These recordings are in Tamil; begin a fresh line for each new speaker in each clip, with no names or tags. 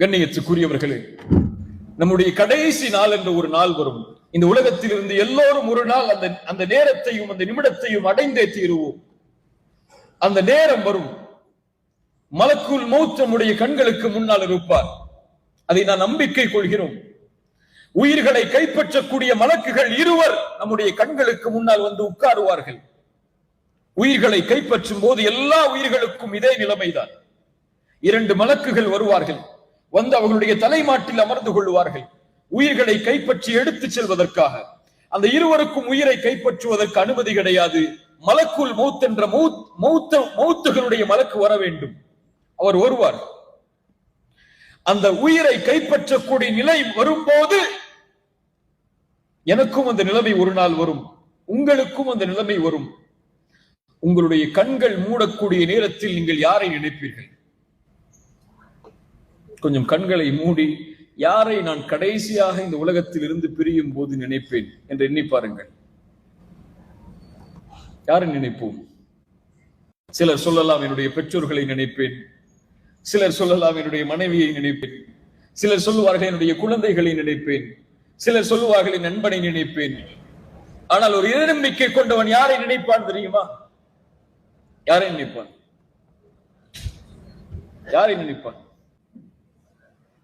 கண்ணியத்துக்குரியவர்களே நம்முடைய கடைசி நாள் என்ற ஒரு நாள் வரும். இந்த உலகத்தில் இருந்து எல்லோரும் ஒரு நாள் அந்த அந்த நேரத்தையும் அந்த நிமிடத்தையும் அடைந்தே தீருவோம். அந்த நேரம் வரும். மலக்குள் மௌத் நம்முடைய கண்களுக்கு முன்னால் இருப்பார். அதை நான் நம்பிக்கை கொள்கிறோம். உயிர்களை கைப்பற்றக்கூடிய மலக்குகள் இருவர் நம்முடைய கண்களுக்கு முன்னால் வந்து உட்காருவார்கள். உயிர்களை கைப்பற்றும் போது எல்லா உயிர்களுக்கும் இதே நிலைமைதான். இரண்டு மலக்குகள் வருவார்கள். வந்து அவர்களுடைய தலைமாட்டில் அமர்ந்து கொள்வார்கள் உயிர்களை கைப்பற்றி எடுத்துச் செல்வதற்காக. அந்த இருவருக்கும் உயிரை கைப்பற்றுவதற்கு அனுமதி கிடையாது. மலக்குள் மௌத் என்ற மௌத் மௌத்த மௌத்துகளுடைய மலக்கு வர வேண்டும். அவர் வருவார். அந்த உயிரை கைப்பற்றக்கூடிய நிலை வரும்போது எனக்கும் அந்த நிலைமை ஒரு நாள் வரும். உங்களுக்கும் அந்த நிலைமை வரும். உங்களுடைய கண்கள் மூடக்கூடிய நேரத்தில் நீங்கள் யாரை நினைப்பீர்கள்? கொஞ்சம் கண்களை மூடி யாரை நான் கடைசியாக இந்த உலகத்தில் இருந்து பிரியும் போது நினைப்பேன் என்று எண்ணி பாருங்கள். யாரை நினைப்போம்? சிலர் சொல்லலாம் என்னுடைய பெற்றோர்களை நினைப்பேன். சிலர் சொல்லலாம் என்னுடைய மனைவியை நினைப்பேன். சிலர் சொல்லுவார்கள் என்னுடைய குழந்தைகளை நினைப்பேன். சிலர் சொல்லுவார்கள் என் நண்பனை நினைப்பேன். ஆனால் ஒரு இறைநம்பிக்கை கொண்டவன் யாரை நினைப்பான் தெரியுமா? யாரை நினைப்பான்? யாரை நினைப்பான்?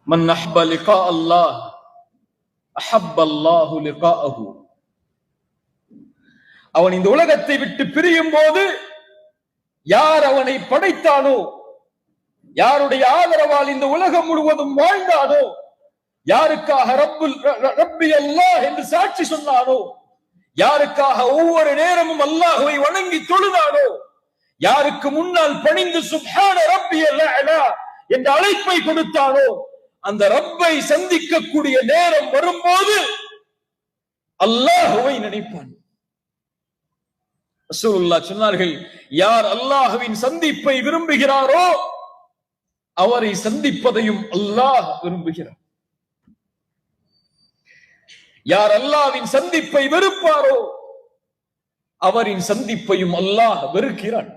من அஹ்ப لقاء அல்லாஹ் அஹப்ப الله لقاءه அவன் இந்த உலகத்தை விட்டு பிரியும் போது யார் அவனை படைத்தானோ யாருடைய ஆதரவால் இந்த உலகம் முழுவதும் வாழ்ந்தானோ யாருக்காக ரப்புல் ரப்பி அல்லாஹ் என்று சாட்சி சொன்னானோ யாருக்காக ஒவ்வொரு நேரமும் அல்லாஹுவை வணங்கி தொழுதானோ யாருக்கு முன்னால் பணிந்து சுப்ஹான ரப்பி அல்லாஹ் என்ற அழைப்பை கொடுத்தானோ அந்த ரப்பை சந்திக்கக்கூடிய நேரம் வரும்போது அல்லாஹுவை நினைப்பான். ரசூலுல்லாஹ் சொன்னார்கள் யார் அல்லாஹுவின் சந்திப்பை விரும்புகிறாரோ அவரை சந்திப்பதையும் அல்லாஹ் விரும்புகிறார் யார் அல்லாவின் சந்திப்பை வெறுப்பாரோ அவரின் சந்திப்பையும் அல்லாஹ் வெறுக்கிறான்.